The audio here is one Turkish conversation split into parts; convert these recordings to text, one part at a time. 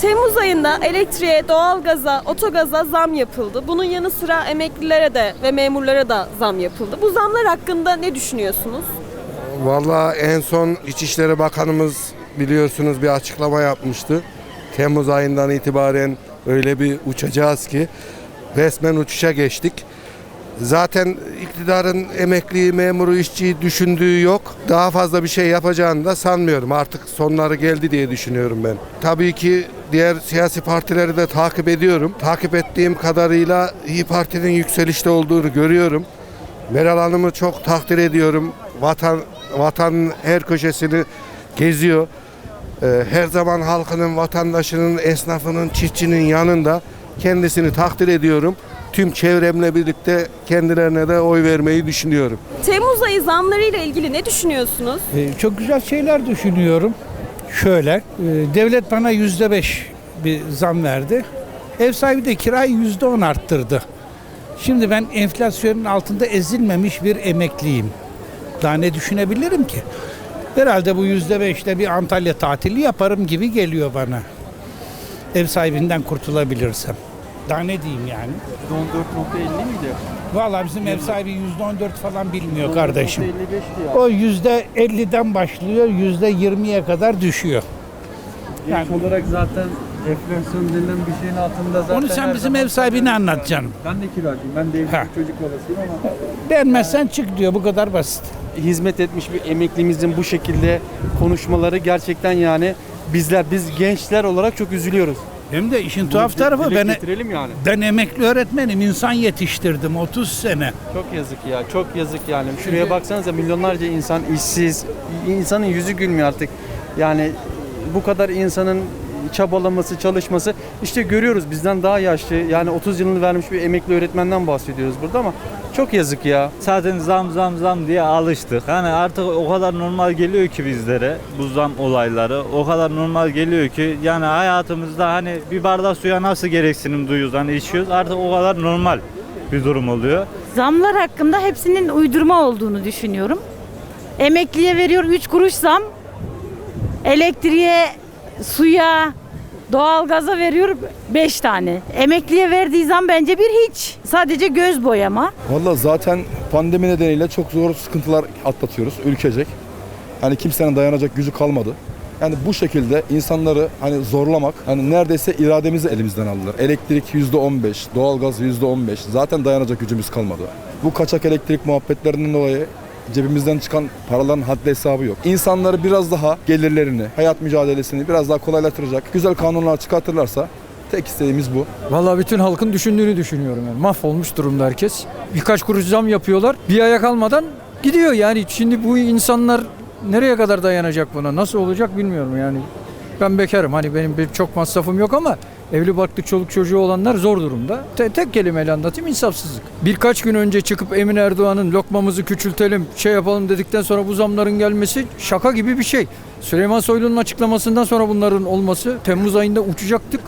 Temmuz ayında elektriğe, doğalgaza, otogaza zam yapıldı. Bunun yanı sıra emeklilere de ve memurlara da zam yapıldı. Bu zamlar hakkında ne düşünüyorsunuz? Vallahi en son İçişleri Bakanımız biliyorsunuz bir açıklama yapmıştı. Temmuz ayından itibaren öyle bir uçacağız ki resmen uçuşa geçtik. Zaten iktidarın emekliyi, memuru, işçiyi düşündüğü yok. Daha fazla bir şey yapacağını da sanmıyorum. Artık sonları geldi diye düşünüyorum ben. Tabii ki diğer siyasi partileri de takip ediyorum. Takip ettiğim kadarıyla İyi Parti'nin yükselişte olduğunu görüyorum. Meral Hanım'ı çok takdir ediyorum. Vatan vatanın her köşesini geziyor. Ee, her zaman halkının, vatandaşının, esnafının, çiftçinin yanında kendisini takdir ediyorum. Tüm çevremle birlikte kendilerine de oy vermeyi düşünüyorum. Temmuz ayı zamlarıyla ilgili ne düşünüyorsunuz? Ee, Çok güzel şeyler düşünüyorum. Şöyle, e, devlet bana yüzde beş bir zam verdi. Ev sahibi de kirayı yüzde on arttırdı. Şimdi ben enflasyonun altında ezilmemiş bir emekliyim. Daha ne düşünebilirim ki? Herhalde bu yüzde beşte bir Antalya tatili yaparım gibi geliyor bana. Ev sahibinden kurtulabilirsem. Daha ne diyeyim yani? %14.50 miydi? Vallahi bizim ev sahibi yüzde on dört falan bilmiyor kardeşim. %55'ti ya. O yüzde 50'den başlıyor, yüzde 20'ye kadar düşüyor. Genç olarak zaten enflasyon denilen bir şeyin altında zaten Onu sen her bizim zaman ev sahibine anlat canım. Ben de kiracıyım. Ben de evli Ha. bir çocuk babasıyım ama Beğenmezsen çık diyor, bu kadar basit. hizmet etmiş bir emeklimizin bu şekilde konuşmaları gerçekten yani bizler biz gençler olarak çok üzülüyoruz. Hem de işin tuhaf tarafı ben, getirelim yani. ben emekli öğretmenim, insan yetiştirdim 30 sene. Çok yazık ya. Çok yazık yani. Şuraya baksanıza milyonlarca insan işsiz. İnsanın yüzü gülmüyor artık. Yani bu kadar insanın çabalaması, çalışması işte görüyoruz bizden daha yaşlı yani 30 yılını vermiş bir emekli öğretmenden bahsediyoruz burada ama çok yazık ya. Zaten zam zam zam diye alıştık. Hani artık o kadar normal geliyor ki bizlere bu zam olayları. O kadar normal geliyor ki yani hayatımızda hani bir bardak suya nasıl gereksinim duyuyoruz hani içiyoruz artık o kadar normal bir durum oluyor. Zamlar hakkında hepsinin uydurma olduğunu düşünüyorum. Emekliye veriyor 3 kuruş zam. Elektriğe, suya, doğalgaza veriyor 5 tane. Emekliye verdiği zam bence bir hiç. Sadece göz boyama. Valla zaten pandemi nedeniyle çok zor sıkıntılar atlatıyoruz ülkecek. Hani kimsenin dayanacak gücü kalmadı. Yani bu şekilde insanları hani zorlamak, hani neredeyse irademizi elimizden aldılar. Elektrik %15, doğalgaz %15. Zaten dayanacak gücümüz kalmadı. Bu kaçak elektrik muhabbetlerinden dolayı cebimizden çıkan paraların haddi hesabı yok. İnsanları biraz daha gelirlerini, hayat mücadelesini biraz daha kolaylaştıracak güzel kanunlar çıkartırlarsa tek isteğimiz bu. Vallahi bütün halkın düşündüğünü düşünüyorum yani. Mahvolmuş durumda herkes. Birkaç kuruş zam yapıyorlar. Bir aya kalmadan gidiyor yani. Şimdi bu insanlar nereye kadar dayanacak buna? Nasıl olacak bilmiyorum yani. Ben bekarım. Hani benim bir çok masrafım yok ama evli barklı çoluk çocuğu olanlar zor durumda. Te- tek kelimeyle anlatayım insafsızlık. Birkaç gün önce çıkıp Emin Erdoğan'ın lokmamızı küçültelim, şey yapalım dedikten sonra bu zamların gelmesi şaka gibi bir şey. Süleyman Soylu'nun açıklamasından sonra bunların olması Temmuz ayında uçacaktık.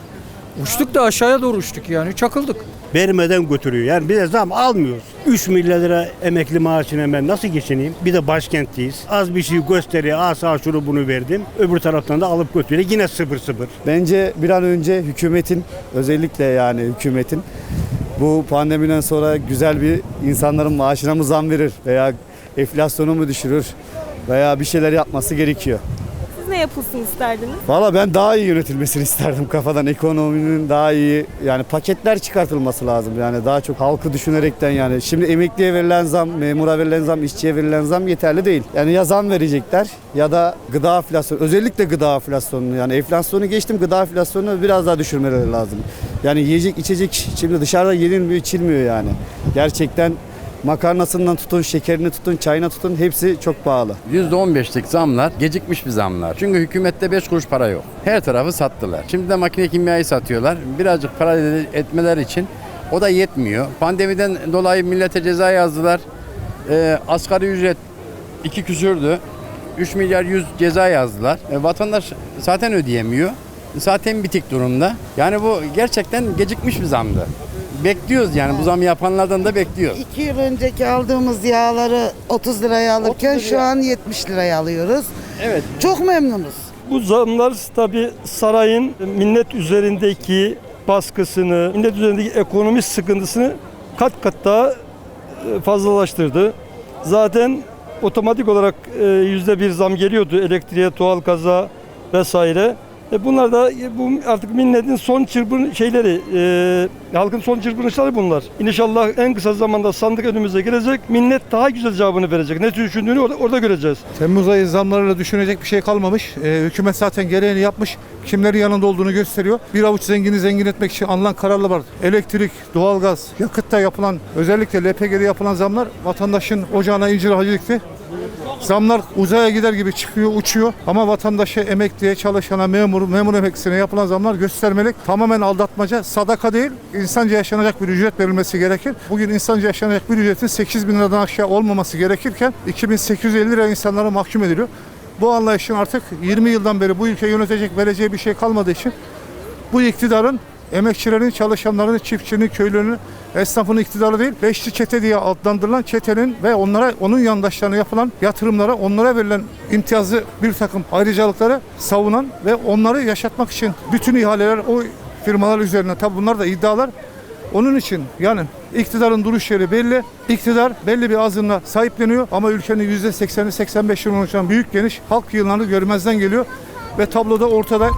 Uçtuk da aşağıya doğru uçtuk yani çakıldık. Vermeden götürüyor. Yani bir de zam almıyoruz. 3 milyar lira emekli maaşına ben nasıl geçineyim? Bir de başkentteyiz. Az bir şey gösteriyor. Asa şunu bunu verdim. Öbür taraftan da alıp götürüyor. Yine sıfır sıfır. Bence bir an önce hükümetin özellikle yani hükümetin bu pandemiden sonra güzel bir insanların maaşına mı zam verir veya enflasyonu mu düşürür veya bir şeyler yapması gerekiyor. Siz ne yapılsın isterdiniz? Valla ben daha iyi yönetilmesini isterdim kafadan ekonominin daha iyi yani paketler çıkartılması lazım yani daha çok halkı düşünerekten yani şimdi emekliye verilen zam, memura verilen zam, işçiye verilen zam yeterli değil. Yani ya zam verecekler ya da gıda enflasyonu özellikle gıda enflasyonunu yani enflasyonu geçtim gıda enflasyonunu biraz daha düşürmeleri lazım. Yani yiyecek içecek şimdi dışarıda yenilmiyor içilmiyor yani. Gerçekten makarnasından tutun, şekerini tutun, çayına tutun hepsi çok pahalı. %15'lik zamlar gecikmiş bir zamlar. Çünkü hükümette 5 kuruş para yok. Her tarafı sattılar. Şimdi de makine kimyayı satıyorlar. Birazcık para etmeler için o da yetmiyor. Pandemiden dolayı millete ceza yazdılar. Ee, asgari ücret 2 küsürdü. 3 milyar 100 ceza yazdılar. E, vatandaş zaten ödeyemiyor. Zaten bitik durumda. Yani bu gerçekten gecikmiş bir zamdı. Bekliyoruz yani bu zam yapanlardan da bekliyoruz. 2 yıl önceki aldığımız yağları 30 liraya alırken şu an 70 liraya alıyoruz. Evet. Çok memnunuz. Bu zamlar tabi sarayın millet üzerindeki baskısını, millet üzerindeki ekonomi sıkıntısını kat kat daha e, fazlalaştırdı. Zaten otomatik olarak e, yüzde bir zam geliyordu elektriğe, doğalgaza vesaire. E bunlar da e, bu artık milletin son çırpın şeyleri, e, halkın son çırpınışları bunlar. İnşallah en kısa zamanda sandık önümüze gelecek. Millet daha güzel cevabını verecek. Ne düşündüğünü orada, orada göreceğiz. Temmuz ayı zamlarıyla düşünecek bir şey kalmamış. Ee, hükümet zaten gereğini yapmış. Kimlerin yanında olduğunu gösteriyor. Bir avuç zengini zengin etmek için alınan kararlar var. Elektrik, doğalgaz, yakıtta yapılan özellikle LPG'de yapılan zamlar vatandaşın ocağına incir hacı. Zamlar uzaya gider gibi çıkıyor, uçuyor. Ama vatandaşa, emekliye, çalışana, memur, memur emeklisine yapılan zamlar göstermelik. Tamamen aldatmaca, sadaka değil, insanca yaşanacak bir ücret verilmesi gerekir. Bugün insanca yaşanacak bir ücretin 8 bin liradan aşağı olmaması gerekirken 2850 lira insanlara mahkum ediliyor. Bu anlayışın artık 20 yıldan beri bu ülkeyi yönetecek vereceği bir şey kalmadığı için bu iktidarın emekçilerin, çalışanların, çiftçinin, köylünün, esnafın iktidarı değil, beşli çete diye adlandırılan çetenin ve onlara onun yandaşlarına yapılan yatırımlara, onlara verilen imtiyazlı bir takım ayrıcalıkları savunan ve onları yaşatmak için bütün ihaleler o firmalar üzerine tabi bunlar da iddialar. Onun için yani iktidarın duruş yeri belli. İktidar belli bir azınlığa sahipleniyor ama ülkenin %80'i 85'ini oluşan büyük geniş halk yığınlarını görmezden geliyor ve tabloda ortada.